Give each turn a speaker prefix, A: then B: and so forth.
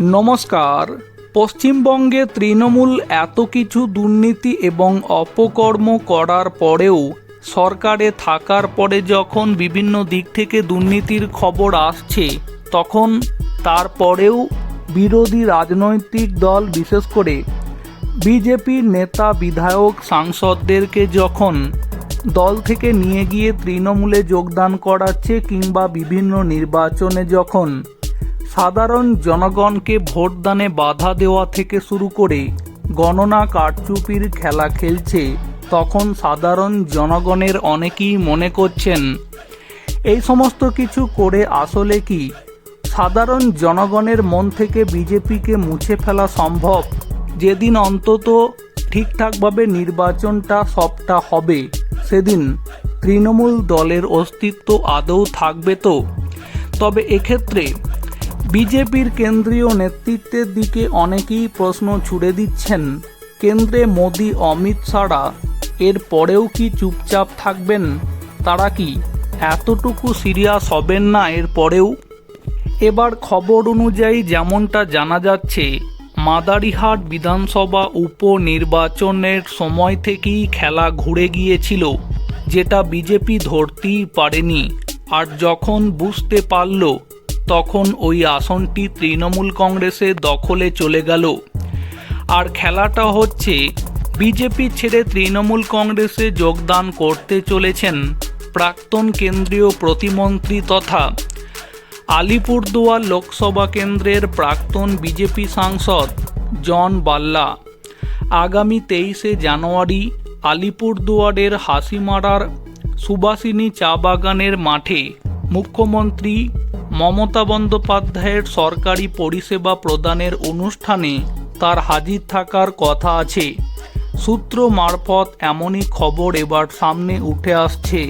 A: নমস্কার। পশ্চিমবঙ্গে তৃণমূল এত কিছু দুর্নীতি এবং অপকর্ম করার পরেও সরকারে থাকার পরে যখন বিভিন্ন দিক থেকে দুর্নীতির খবর আসছে, তখন তারপরেও বিরোধী রাজনৈতিক দল, বিশেষ করে বিজেপির নেতা, বিধায়ক, সাংসদদেরকে যখন দল থেকে নিয়ে গিয়ে তৃণমূলে যোগদান করাচ্ছে কিংবা বিভিন্ন নির্বাচনে যখন সাধারণ জনগণকে ভোটদানে বাধা দেওয়া থেকে শুরু করে গণনা কারচুপির খেলা খেলছে তখন সাধারণ জনগণের অনেকেই মনে করছেন, এই সমস্ত কিছু করে আসলে কি? সাধারণ জনগণের মন থেকে বিজেপিকে মুছে ফেলা সম্ভব? যেদিন অন্তত ঠিকঠাকভাবে নির্বাচনটা সবটা হবে, সেদিন তৃণমূল দলের অস্তিত্ব আদৌ থাকবে তো? তবে এক্ষেত্রে বিজেপির কেন্দ্রীয় নেতৃত্বের দিকে অনেকেই প্রশ্ন ছুড়ে দিচ্ছেন, কেন্দ্রে মোদি, অমিত শাহরা। এর পরেও কি চুপচাপ থাকবেন? তারা কি এতটুকু সিরিয়াস হবেন না এর পরেও? এবার খবর অনুযায়ী যেমনটা জানা যাচ্ছে, মাদারিহাট বিধানসভা উপনির্বাচনের সময় থেকেই খেলা ঘুরে গিয়েছিল, যেটা বিজেপি ধরতেই পারেনি। আর যখন বুঝতে পারল তখন ওই আসনটি তৃণমূল কংগ্রেসের দখলে চলে গেল। আর খেলাটা হচ্ছে, বিজেপি ছেড়ে তৃণমূল কংগ্রেসে যোগদান করতে চলেছেন প্রাক্তন কেন্দ্রীয় প্রতিমন্ত্রী তথা আলিপুরদুয়ার লোকসভা কেন্দ্রের প্রাক্তন বিজেপি সাংসদ জন বাল্লা। আগামী তেইশে জানুয়ারি আলিপুরদুয়ারের হাসিমারার সুবাসিনী চা বাগানের মাঠে মুখ্যমন্ত্রী মমতা বন্দ্যোপাধ্যায়ের সরকারি পরিষেবা প্রদানের অনুষ্ঠানে তার হাজির থাকার কথা আছে। সূত্র মারফত এমনই খবর এবার সামনে উঠে আসছে।